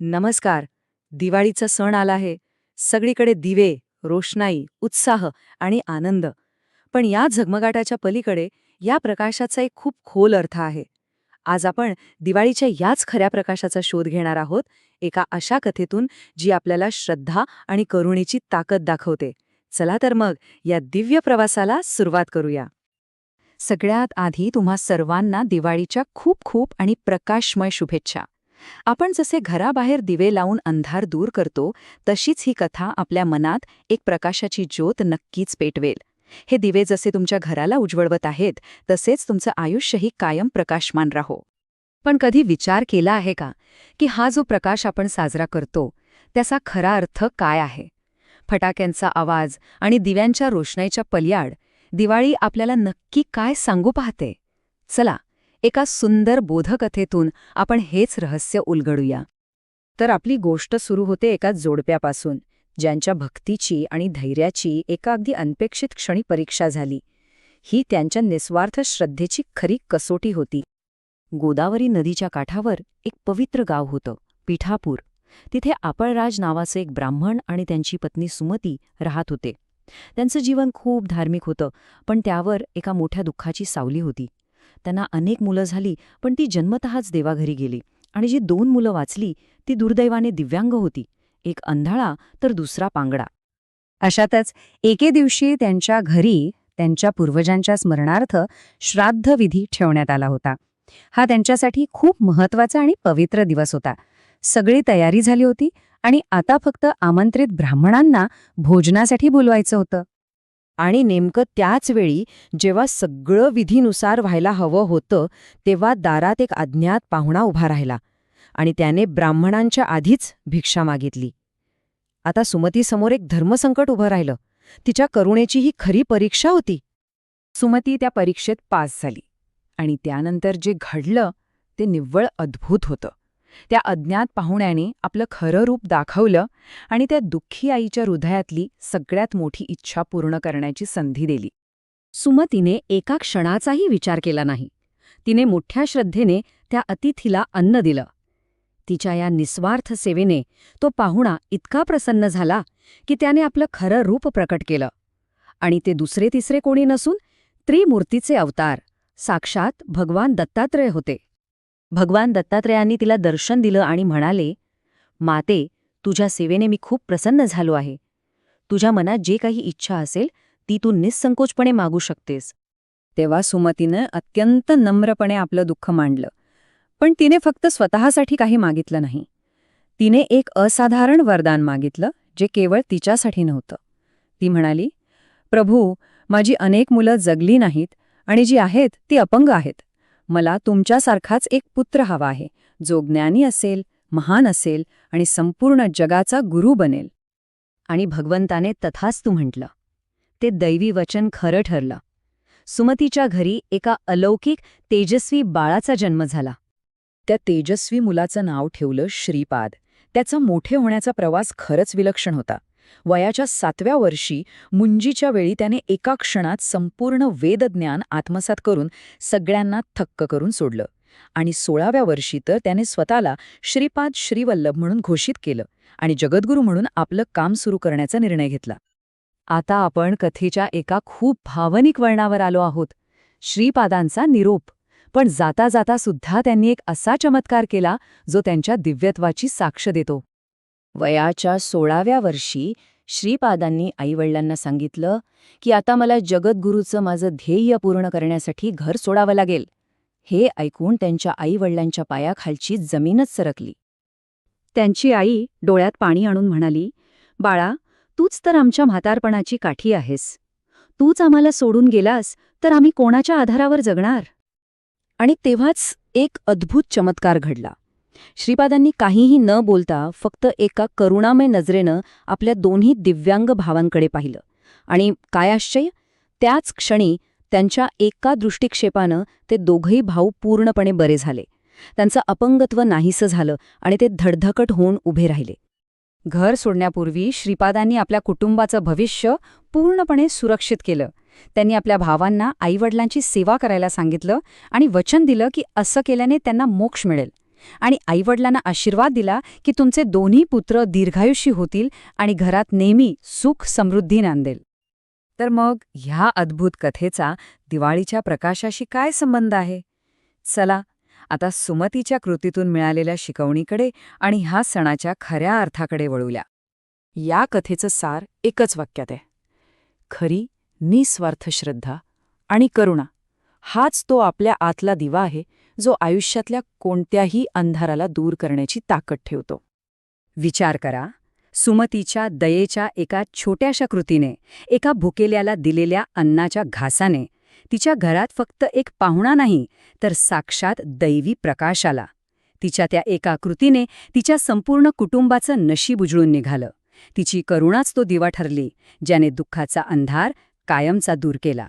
नमस्कार. दिवाळीचा सण आला आहे. सगळीकडे दिवे रोषणाई उत्साह आणि आनंद. पण या झगमगाटाच्या पलीकडे या प्रकाशाचा एक खूप खोल अर्थ आहे. आज आपण दिवाळीच्या याच खऱ्या प्रकाशाचा शोध घेणार आहोत एका अशा कथेतून जी आपल्याला श्रद्धा आणि करुणेची ताकद दाखवते. चला तर मग या दिव्य प्रवासाला सुरुवात करूया. सगळ्यात आधी तुम्हा सर्वांना दिवाळीच्या खूप खूप आणि प्रकाशमय शुभेच्छा. आपण जसे घराबाहेर दिवे लावून अंधार दूर करतो तशीच ही कथा आपल्या मनात एक प्रकाशाची ज्योत नक्कीच पेटवेल. हे दिवे जसे तुमच्या घराला उज्वळवत आहेत तसेच तुमचं आयुष्यही कायम प्रकाशमान राहो. पण कधी विचार केला आहे का की हा जो प्रकाश आपण साजरा करतो त्याचा खरा अर्थ काय आहे? फटाक्यांचा आवाज आणि दिव्यांच्या रोषणाईच्या पल्याड दिवाळी आपल्याला नक्की काय सांगू पाहते? चला एका सुंदर बोधकथेतून आपण हेच रहस्य उलगडूया. तर आपली गोष्ट सुरू होते एका जोडप्यापासून ज्यांच्या भक्तीची आणि धैर्याची एका अगदी अनपेक्षित क्षणी परीक्षा झाली. ही त्यांच्या निस्वार्थ श्रद्धेची खरी कसोटी होती. गोदावरी नदीच्या काठावर एक पवित्र गाव होतं पिठापूर. तिथे आपळराज नावाचे एक ब्राह्मण आणि त्यांची पत्नी सुमती राहत होते. त्यांचं जीवन खूप धार्मिक होतं पण त्यावर एका मोठ्या दुःखाची सावली होती. त्यांना अनेक मुलं झाली पण ती जन्मतःच देवाघरी गेली. आणि जी दोन मुलं वाचली ती दुर्दैवाने दिव्यांग होती. एक अंधाळा तर दुसरा पांगडा. अशातच एके दिवशी त्यांच्या घरी त्यांच्या पूर्वजांच्या स्मरणार्थ श्राद्धविधी ठेवण्यात आला होता. हा त्यांच्यासाठी खूप महत्त्वाचा आणि पवित्र दिवस होता. सगळी तयारी झाली होती आणि आता फक्त आमंत्रित ब्राह्मणांना भोजनासाठी बोलवायचं होतं. आणि नेमकं त्याच वेळी जेव्हा सगळं विधीनुसार व्हायला हवं होतं तेव्हा दारात एक अज्ञात पाहुणा उभा राहिला आणि त्याने ब्राह्मणांच्या आधीच भिक्षा मागितली. आता सुमतीसमोर एक धर्मसंकट उभं राहिलं. तिच्या करुणेची ही खरी परीक्षा होती. सुमती त्या परीक्षेत पास झाली आणि त्यानंतर जे घडलं ते निव्वळ अद्भुत होतं. त्या अज्ञात पाहुण्याने आपलं खरं रूप दाखवलं आणि त्या दुःखी आईच्या हृदयातली सगळ्यात मोठी इच्छा पूर्ण करण्याची संधी दिली. सुमतीने एका क्षणाचाही विचार केला नाही. तिने मोठ्या श्रद्धेने त्या अतिथीला अन्न दिलं. तिच्या या निस्वार्थ सेवेने तो पाहुणा इतका प्रसन्न झाला की त्याने आपलं खरं रूप प्रकट केलं. आणि ते दुसरे तिसरे कोणी नसून त्रिमूर्तीचे अवतार साक्षात भगवान दत्तात्रय होते. भगवान दत्तात्रयांनी तिला दर्शन दिलं आणि म्हणाले माते तुझ्या सेवेने मी खूप प्रसन्न झालो आहे. तुझ्या मनात जे काही इच्छा असेल ती तू निसंकोचपणे मागू शकतेस. तेव्हा सुमतीनं अत्यंत नम्रपणे आपलं दुःख मांडलं पण तिने फक्त स्वतःसाठी काही मागितलं नाही. तिने एक असाधारण वरदान मागितलं जे केवळ तिच्यासाठी नव्हतं. ती म्हणाली प्रभू माझी अनेक मुलं जगली नाहीत आणि जी आहेत ती अपंग आहेत. मला तुमच्यासारखाच एक पुत्र हवा आहे जो ज्ञानी असेल महान असेल आणि संपूर्ण जगाचा गुरु बनेल. आणि भगवंताने तथास्तू म्हटलं. ते दैवी वचन खरं ठरलं. सुमतीच्या घरी एका अलौकिक तेजस्वी बाळाचा जन्म झाला. त्या तेजस्वी मुलाचं नाव ठेवलं श्रीपाद. त्याचा मोठे होण्याचा प्रवास खरंच विलक्षण होता. वयाच्या सातव्या वर्षी मुंजीच्या वेळी त्याने एका क्षणात संपूर्ण वेदज्ञान आत्मसात करून सगळ्यांना थक्क करून सोडलं. आणि सोळाव्या वर्षी तर त्याने स्वतःला श्रीपाद श्रीवल्लभ म्हणून घोषित केलं आणि जगद्गुरू म्हणून आपलं काम सुरू करण्याचा निर्णय घेतला. आता आपण कथेच्या एका खूप भावनिक वळणावर आलो आहोत. श्रीपादांचा निरोप. पण जाता जाता सुद्धा त्यांनी एक असा चमत्कार केला जो त्यांच्या दिव्यत्वाची साक्ष देतो. वयाच्या सोळाव्या वर्षी श्रीपादांनी आईवडिलांना सांगितलं की आता मला जगद्गुरूचं माझं ध्येय पूर्ण करण्यासाठी घर सोडावं लागेल. हे ऐकून त्यांच्या आईवडिलांच्या पायाखालची जमीनच सरकली. त्यांची आई डोळ्यात पाणी आणून म्हणाली बाळा तूच तर आमच्या म्हातारपणाची काठी आहेस. तूच आम्हाला सोडून गेलास तर आम्ही कोणाच्या आधारावर जगणार? आणि तेव्हाच एक अद्भुत चमत्कार घडला. श्रीपादांनी काहीही न बोलता फक्त एका करुणामय नजरेनं आपल्या दोन्ही दिव्यांग भावांकडे पाहिलं. आणि काय आश्चर्य? त्याच क्षणी त्यांच्या एका दृष्टिक्षेपानं ते दोघही भाऊ पूर्णपणे बरे झाले. त्यांचं अपंगत्व नाहीसं झालं आणि ते धडधकट होऊन उभे राहिले. घर सोडण्यापूर्वी श्रीपादांनी आपल्या कुटुंबाचं भविष्य पूर्णपणे सुरक्षित केलं. त्यांनी आपल्या भावांना आईवडिलांची सेवा करायला सांगितलं आणि वचन दिलं की असं केल्याने त्यांना मोक्ष मिळेल. आणि आईवडिलांना आशीर्वाद दिला की तुमचे दोन्ही पुत्र दीर्घायुषी होतील आणि घरात नेहमी सुख समृद्धी नांदेल. तर मग ह्या अद्भुत कथेचा दिवाळीच्या प्रकाशाशी काय संबंध आहे? चला आता सुमतीच्या कृतीतून मिळालेल्या शिकवणीकडे आणि ह्या सणाच्या खऱ्या अर्थाकडे वळूया. या कथेचं सार एकच वाक्यात आहे. खरी निस्वार्थ श्रद्धा आणि करुणा हाच तो आपल्या आतला दिवा आहे जो आयुष्यातल्या कोणत्याही अंधाराला दूर करण्याची ताकद ठेवतो. विचार करा सुमतीच्या दयेच्या एका छोट्याशा कृतीने एका भुकेल्याला दिलेल्या अन्नाच्या घासाने तिच्या घरात फक्त एक पाहुणा नाही तर साक्षात दैवी प्रकाश आला तिच्या त्या एका कृतीने तिच्या संपूर्ण कुटुंबाचं नशीब उजळून निघालं. तिची करुणाच तो दिवा ठरली ज्याने दुःखाचा अंधार कायमचा दूर केला.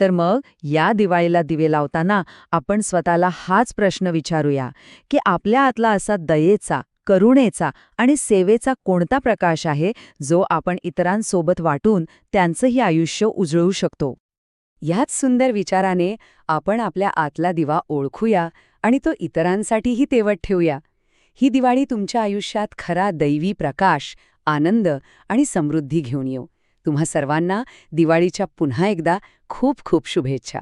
तर मग या दिवाळीला दिवे लावताना आपण स्वतःला हाच प्रश्न विचारूया की आपल्या आतला असा दयेचा करुणेचा आणि सेवेचा कोणता प्रकाश आहे जो आपण इतरांसोबत वाटून त्यांचंही आयुष्य उजळू शकतो? ह्याच सुंदर विचाराने आपण आपल्या आतला दिवा ओळखूया आणि तो इतरांसाठीही तेवत ठेवूया. ही दिवाळी तुमच्या आयुष्यात खरा दैवी प्रकाश आनंद आणि समृद्धी घेऊन येऊ तुम्हा सर्वांना दिवाळीच्या पुन्हा एकदा खूप खूप शुभेच्छा.